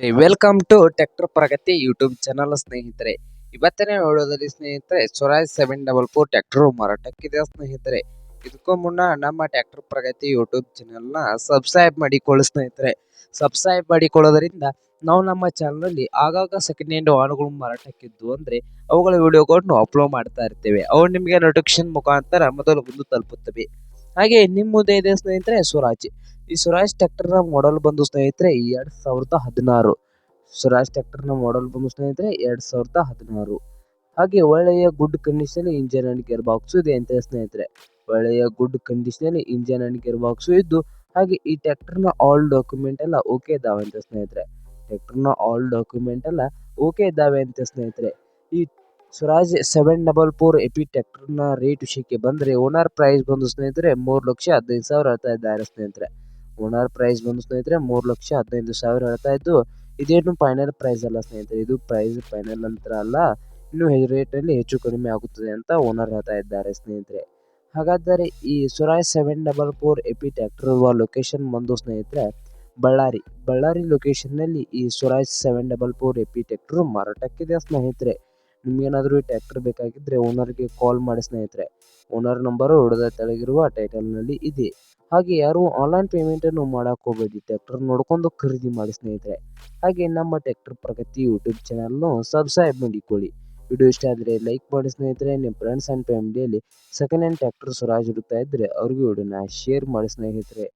Welcome to tractor Pragati YouTube channel ಸ್ನೇಹಿತರೆ. ಇವತ್ತಿನ ವಿಡಿಯೋದಲ್ಲಿ ಸ್ನೇಹಿತರೆ Swaraj seven double four tractor ಮಾರಾಟಕ್ಕಿದೆ ಸ್ನೇಹಿತರೆ. ಇದಕ್ಕೂ ಮುನ್ನ ನಮ್ಮ ಟ್ರ್ಯಾಕ್ಟರ್ ಪ್ರಗತಿ ಯೂಟ್ಯೂಬ್ ಚಾನಲ್ನ ಸಬ್ಸ್ಕ್ರೈಬ್ ಮಾಡಿಕೊಳ್ಳಿ ಸ್ನೇಹಿತರೆ. ಸಬ್ಸ್ಕ್ರೈಬ್ ಮಾಡಿಕೊಳ್ಳೋದ್ರಿಂದ ನಾವು ನಮ್ಮ ಚಾನಲಲ್ಲಿ ಆಗಾಗ ಸೆಕೆಂಡ್ ಹ್ಯಾಂಡ್ ವಾಹನಗಳು ಮಾರಾಟಕ್ಕಿದ್ದು ಅಂದರೆ ಅವುಗಳ ವಿಡಿಯೋಗಳನ್ನು ಅಪ್ಲೋಡ್ ಮಾಡ್ತಾ ಇರ್ತೇವೆ. ಅವು ನಿಮಗೆ ನೋಟಿಫಿಕೇಶನ್ ಮುಖಾಂತರ ಮೊದಲು ಬಂದು ತಲುಪುತ್ತವೆ. ಹಾಗೆ ನಿಮ್ಮ ಮುಂದೆ ಇದೆ ಸ್ನೇಹಿತರೆ ಸ್ವರಾಜ್ ಈ ಸ್ವರಾಜ್ ಟ್ರ್ಯಾಕ್ಟರ್ನ ಮಾಡೆಲ್ ಬಂದು ಸ್ನೇಹಿತರೆ, ಎರಡು ಸಾವಿರದ ಹದಿನಾರು. ಸ್ವರಾಜ್ ಟ್ರ್ಯಾಕ್ಟರ್ನ ಮಾಡೆಲ್ ಬಂದು ಸ್ನೇಹಿತರೆ, ಎರಡು ಸಾವಿರದ ಹದಿನಾರು. ಹಾಗೆ ಒಳ್ಳೆಯ good condition engine and gear box ಇದೆ ಅಂತ ಸ್ನೇಹಿತರೆ. ಒಳ್ಳೆಯ good condition engine and gear box ಇದ್ದು, ಹಾಗೆ ಈ ಟ್ರ್ಯಾಕ್ಟರ್ನ ಆಲ್ ಡಾಕ್ಯುಮೆಂಟ್ ಎಲ್ಲ ಓಕೆ ಇದಾವೆ ಅಂತ ಸ್ನೇಹಿತರೆ. ಟ್ರ್ಯಾಕ್ಟರ್ನ ಆಲ್ ಡಾಕ್ಯುಮೆಂಟ್ ಎಲ್ಲ ಓಕೆ ಇದ್ದಾವೆ ಅಂತ ಸ್ನೇಹಿತರೆ. ಈ Swaraj seven double four A ಟ್ರ್ಯಾಕ್ಟರ್ನ ರೇಟ್ ವಿಷಯಕ್ಕೆ ಬಂದರೆ ಓನರ್ ಪ್ರೈಸ್ ಬಂದು ಸ್ನೇಹಿತರೆ ಮೂರು ಲಕ್ಷ ಹದಿನೈದು ಸಾವಿರ ಹೇಳ್ತಾ ಇದ್ದಾರೆ ಸ್ನೇಹಿತರೆ. ಓನರ್ ಪ್ರೈಸ್ ಬಂದು ಸ್ನೇಹಿತರೆ ಮೂರು ಲಕ್ಷ ಹದಿನೈದು ಸಾವಿರ ಹೇಳ್ತಾ ಇದ್ದು, ಇದೇನು ಫೈನಲ್ ಪ್ರೈಸ್ ಅಲ್ಲ ಸ್ನೇಹಿತರೆ, ಇದು ಪ್ರೈಸ್ ಫೈನಲ್ ನಂತರ ಅಲ್ಲ, ಇನ್ನೂ ರೇಟಲ್ಲಿ ಹೆಚ್ಚು ಕಡಿಮೆ ಆಗುತ್ತದೆ ಅಂತ ಓನರ್ ಹೇಳ್ತಾ ಇದ್ದಾರೆ ಸ್ನೇಹಿತರೆ. ಹಾಗಾದರೆ ಈ Swaraj seven double four AP tractor ಇರುವ ಲೊಕೇಶನ್ ಬಂದು ಸ್ನೇಹಿತರೆ, ಬಳ್ಳಾರಿ. ಬಳ್ಳಾರಿ ಲೊಕೇಶನ್ನಲ್ಲಿ ಈ Swaraj seven double four AP tractor ಮಾರಾಟಕ್ಕಿದೆ ಸ್ನೇಹಿತರೆ. ನಿಮಗೇನಾದರೂ ಈ ಟ್ರ್ಯಾಕ್ಟರ್ ಬೇಕಾಗಿದ್ದರೆ ಓನರ್ಗೆ ಕಾಲ್ ಮಾಡಿ ಸ್ನೇಹಿತರೆ. ಓನರ್ ನಂಬರು ಹೊಡೆದ ತೆಳಗಿರುವ ಟೈಟಲ್ನಲ್ಲಿ ಇದೆ. ಹಾಗೆ ಯಾರು ಆನ್ಲೈನ್ ಪೇಮೆಂಟನ್ನು ಮಾಡೋಕೆ ಹೋಗಬೇಡಿ ಟ್ರ್ಯಾಕ್ಟರ್ ನೋಡ್ಕೊಂಡು ಖರೀದಿ ಮಾಡಿ ಸ್ನೇಹಿತರೆ. ಹಾಗೆ ನಮ್ಮ ಟ್ರ್ಯಾಕ್ಟರ್ ಪ್ರಗತಿ ಯೂಟ್ಯೂಬ್ ಚಾನಲ್ನು ಸಬ್ಸ್ಕ್ರೈಬ್ ಮಾಡಿಕೊಳ್ಳಿ. ವಿಡಿಯೋ ಇಷ್ಟ ಆದರೆ ಲೈಕ್ ಮಾಡಿ ಸ್ನೇಹಿತರೆ, ನಿಮ್ಮ ಫ್ರೆಂಡ್ಸ್ ಆ್ಯಂಡ್ ಫ್ಯಾಮಿಲಿಯಲ್ಲಿ ಸೆಕೆಂಡ್ ಹ್ಯಾಂಡ್ ಟ್ಯಾಕ್ಟರ್ ಸ್ವರಾಜ್ ಹುಡುಕ್ತಾ ಇದ್ದರೆ ಅವ್ರಿಗೂ ವಿಡಿಯೋನ ಶೇರ್ ಮಾಡಿ ಸ್ನೇಹಿತರೆ.